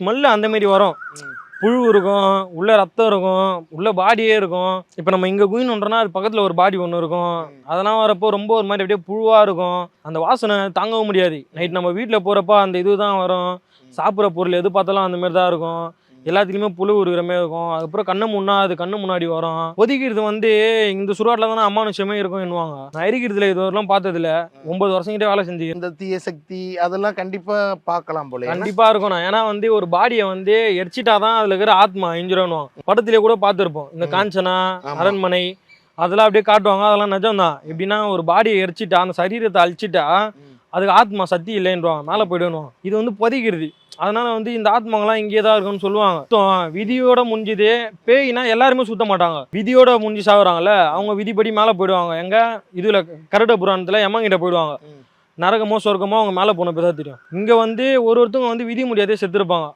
Smell அந்த மாதிரி வரும். புழு இருக்கும் உள்ள ரத்தம் இருக்கும் உள்ள பாடியே இருக்கும். இப்போ நம்ம இங்க குயின்ன்றோம்னா அது பக்கத்துல ஒரு பாடி ஒன்று இருக்கும். அதெல்லாம் வரப்போ ரொம்ப ஒரு மாதிரி அப்படியே புழுவா இருக்கும். அந்த வாசனை தாங்கவும் முடியாது. நைட் நம்ம வீட்டில் போறப்ப அந்த இதுதான் வரும். சாப்பிட்ற பொருள் எது பார்த்தாலும் அந்த மாதிரி தான் இருக்கும். எல்லாத்துலேயுமே புழு உருகிற மாதிரி இருக்கும். அதுக்கப்புறம் கண்ணு முன்னா அது கண்ணு முன்னாடி வரும். ஒதுக்கிறது வந்து இந்த சுடுகாட்டில் தானே அமானுஷமே இருக்கும் என்னவாங்க நான் எரிக்கிறதுல இது வரலாம் பார்த்ததில்ல. ஒன்பது வருஷம் கிட்டே வேலை செஞ்சு. இந்த தீய சக்தி அதெல்லாம் கண்டிப்பா பார்க்கலாம் போல. ஏன்னா, கண்டிப்பா இருக்கணும் ஏன்னா வந்து ஒரு பாடியை வந்து எரிச்சிட்டாதான் அதுல இருக்கிற ஆத்மா இஞ்சிரணும் படத்திலே கூட பார்த்துருப்போம். இந்த. காஞ்சனா. அரண்மனை அதெல்லாம் அப்படியே காட்டுவாங்க. அதெல்லாம் நிஜம்தான். எப்படின்னா ஒரு பாடியை எரிச்சிட்டா அந்த சரீரத்தை அழிச்சிட்டா. அதுக்கு ஆத்மா சக்தி இல்லைன்றாங்க. மேலே போயிடணும் இது வந்து புதைக்கிறது. அதனால வந்து இந்த ஆத்மாங்கெல்லாம் இங்கே தான் இருக்குன்னு சொல்லுவாங்க. விதியோட முடிஞ்சுது. பேய்னா எல்லாருமே சுத்த மாட்டாங்க. விதியோட முடிஞ்சு சாகுறாங்கல்ல அவங்க விதிப்படி மேலே போயிடுவாங்க. எங்க? இதுல கருட புராணத்துல எம்மங்கிட்ட போயிடுவாங்க. நரகமோ சொர்க்கமோ அவங்க மேலே போன தான் தெரியும். இங்கே வந்து ஒரு ஒருத்தவங்க வந்து விதி முடியாதே செத்துருப்பாங்க.